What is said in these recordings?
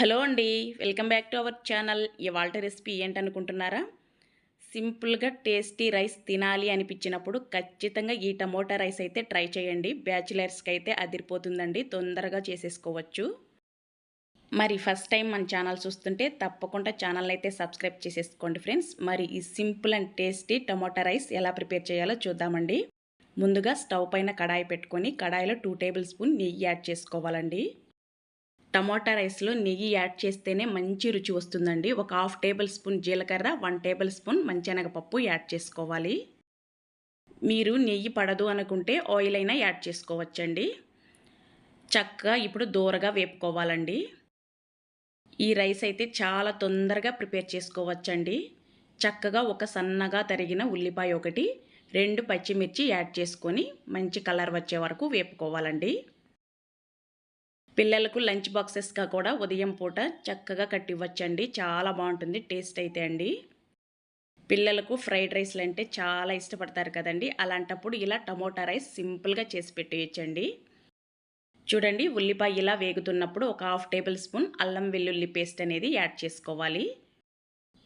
Hello అండి. Welcome back to our channel. ఇవాళ recipe ఏంటనుకుంటున్నారా? సింపుల్గా టేస్టీ రైస్ తినాలి అనిపించినప్పుడు ఖచ్చితంగా ఈ టమోటా రైస్ అయితే ట్రై చేయండి. బ్యాచులర్స్కి అయితే అదిరిపోతుందండి. తొందరగా చేసేసుకోవచ్చు. మరి ఫస్ట్ టైం మన ఛానల్ చూస్తుంటే తప్పకుండా ఛానల్ అయితే సబ్స్క్రైబ్ చేసేసుకోండి ఫ్రెండ్స్. మరి ఈ simple and tasty tomato rice ఎలా ప్రిపేర్ చేయాలో చూద్దామండి. ముందుగా స్టవ్ పైన కడాయి పెట్టుకొని కడాయిలో టూ టేబుల్ స్పూన్ నెయ్యి యాడ్ చేసుకోవాలండి. టమాటా రైస్లో నెయ్యి యాడ్ చేస్తేనే మంచి రుచి వస్తుందండి. ఒక హాఫ్ టేబుల్ స్పూన్ జీలకర్ర వన్ టేబుల్ స్పూన్ మంచెనగపప్పు యాడ్ చేసుకోవాలి. మీరు నెయ్యి పడదు అనుకుంటే ఆయిల్ అయినా యాడ్ చేసుకోవచ్చండి. చక్కగా ఇప్పుడు దూరగా వేపుకోవాలండి. ఈ రైస్ అయితే చాలా తొందరగా ప్రిపేర్ చేసుకోవచ్చండి. చక్కగా ఒక సన్నగా తరిగిన ఉల్లిపాయ ఒకటి రెండు పచ్చిమిర్చి యాడ్ చేసుకొని మంచి కలర్ వచ్చే వరకు వేపుకోవాలండి. పిల్లలకు లంచ్ బాక్సెస్గా కూడా ఉదయం పూట చక్కగా కట్టివ్వచ్చండి. చాలా బాగుంటుంది. టేస్ట్ అయితే అండి. పిల్లలకు ఫ్రైడ్ రైస్లు అంటే చాలా ఇష్టపడతారు కదండి. అలాంటప్పుడు ఇలా టమోటా రైస్ సింపుల్గా చేసి పెట్టేయచ్చండి. చూడండి ఉల్లిపాయ ఇలా వేగుతున్నప్పుడు ఒక హాఫ్ టేబుల్ స్పూన్ అల్లం వెల్లుల్లి పేస్ట్ అనేది యాడ్ చేసుకోవాలి.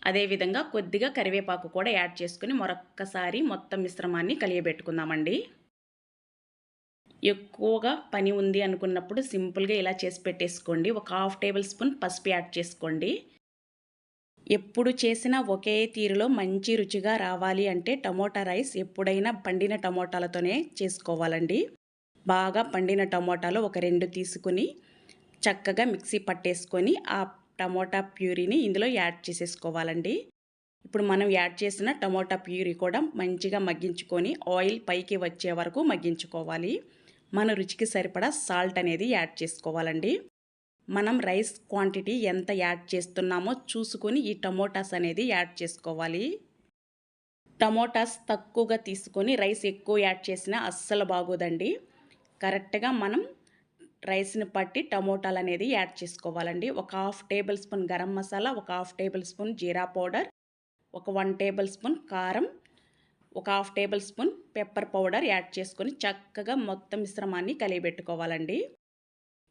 అదేవిధంగా కొద్దిగా కరివేపాకు కూడా యాడ్ చేసుకుని మరొక్కసారి మొత్తం మిశ్రమాన్ని కలియబెట్టుకుందామండి. ఎక్కువగా పని ఉంది అనుకున్నప్పుడు సింపుల్గా ఇలా చేసి పెట్టేసుకోండి. ఒక హాఫ్ టేబుల్ స్పూన్ పసుపు యాడ్ చేసుకోండి. ఎప్పుడు చేసినా ఒకే తీరులో మంచి రుచిగా రావాలి అంటే టమోటా రైస్ ఎప్పుడైనా పండిన టమోటాలతోనే చేసుకోవాలండి. బాగా పండిన టమోటాలు ఒక రెండు తీసుకుని చక్కగా మిక్సీ పట్టేసుకొని ఆ టమోటా ప్యూరీని ఇందులో యాడ్ చేసేసుకోవాలండి. ఇప్పుడు మనం యాడ్ చేసిన టమోటా ప్యూరీ కూడా మంచిగా మగ్గించుకొని ఆయిల్ పైకి వచ్చే వరకు మగ్గించుకోవాలి. మన రుచికి సరిపడా సాల్ట్ అనేది యాడ్ చేసుకోవాలండి. మనం రైస్ క్వాంటిటీ ఎంత యాడ్ చేస్తున్నామో చూసుకొని ఈ టమోటాస్ అనేది యాడ్ చేసుకోవాలి. టమోటాస్ తక్కువగా తీసుకొని రైస్ ఎక్కువ యాడ్ చేసినా అస్సలు బాగోదండి. కరెక్ట్గా మనం రైస్ని పట్టి టమోటాలు అనేది యాడ్ చేసుకోవాలండి. ఒక half tablespoon garam masala ఒక హాఫ్ టేబుల్ స్పూన్ జీరా పౌడర్ ఒక వన్ టేబుల్ స్పూన్ కారం ఒక half tablespoon pepper powder add చేసుకొని చక్కగా మొత్తం మిశ్రమాన్ని కలియబెట్టుకోవాలండి.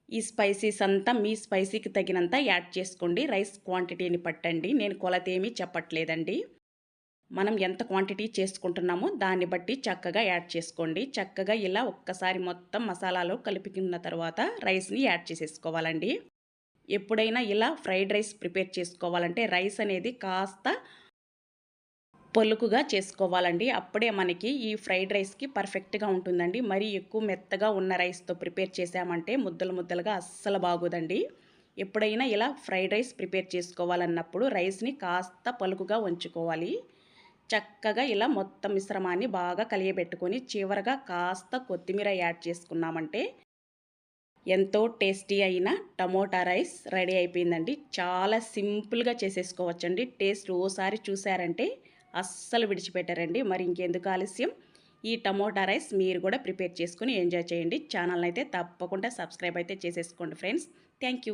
ఈ స్పైసీస్ అంతా మీ స్పైసీకి తగినంత యాడ్ చేసుకోండి. రైస్ క్వాంటిటీని పట్టండి. నేను కొలత ఏమీ చెప్పట్లేదండి. మనం ఎంత క్వాంటిటీ చేసుకుంటున్నామో దాన్ని బట్టి చక్కగా యాడ్ చేసుకోండి. చక్కగా ఇలా ఒక్కసారి మొత్తం మసాలాలో కలిపికున్న తర్వాత రైస్ని యాడ్ చేసేసుకోవాలండి. ఎప్పుడైనా ఇలా ఫ్రైడ్ రైస్ ప్రిపేర్ చేసుకోవాలంటే రైస్ అనేది కాస్త పొలుకుగా చేసుకోవాలండి. అప్పుడే మనకి ఈ ఫ్రైడ్ రైస్కి పర్ఫెక్ట్గా ఉంటుందండి. మరీ ఎక్కువ మెత్తగా ఉన్న రైస్తో ప్రిపేర్ చేసామంటే ముద్దలు ముద్దలుగా అస్సలు బాగోదండి. ఎప్పుడైనా ఇలా ఫ్రైడ్ రైస్ ప్రిపేర్ చేసుకోవాలన్నప్పుడు రైస్ని కాస్త పలుకుగా ఉంచుకోవాలి చక్కగా ఇలా మొత్తం మిశ్రమాన్ని బాగా కలియబెట్టుకొని చివరగా కాస్త కొత్తిమీర యాడ్ చేసుకున్నామంటే ఎంతో టేస్టీ అయిన టమోటా రైస్ రెడీ అయిపోయిందండి. చాలా సింపుల్గా చేసేసుకోవచ్చండి. టేస్ట్ ఓసారి చూసారంటే అస్సలు విడిచిపెట్టారండి. మరి ఇంకెందుకు ఆలస్యం? ఈ టమోటా రైస్ మీరు కూడా ప్రిపేర్ చేసుకుని ఎంజాయ్ చేయండి. ఛానల్ అయితే తప్పకుండా సబ్స్క్రైబ్ అయితే చేసేసుకోండి ఫ్రెండ్స్. థ్యాంక్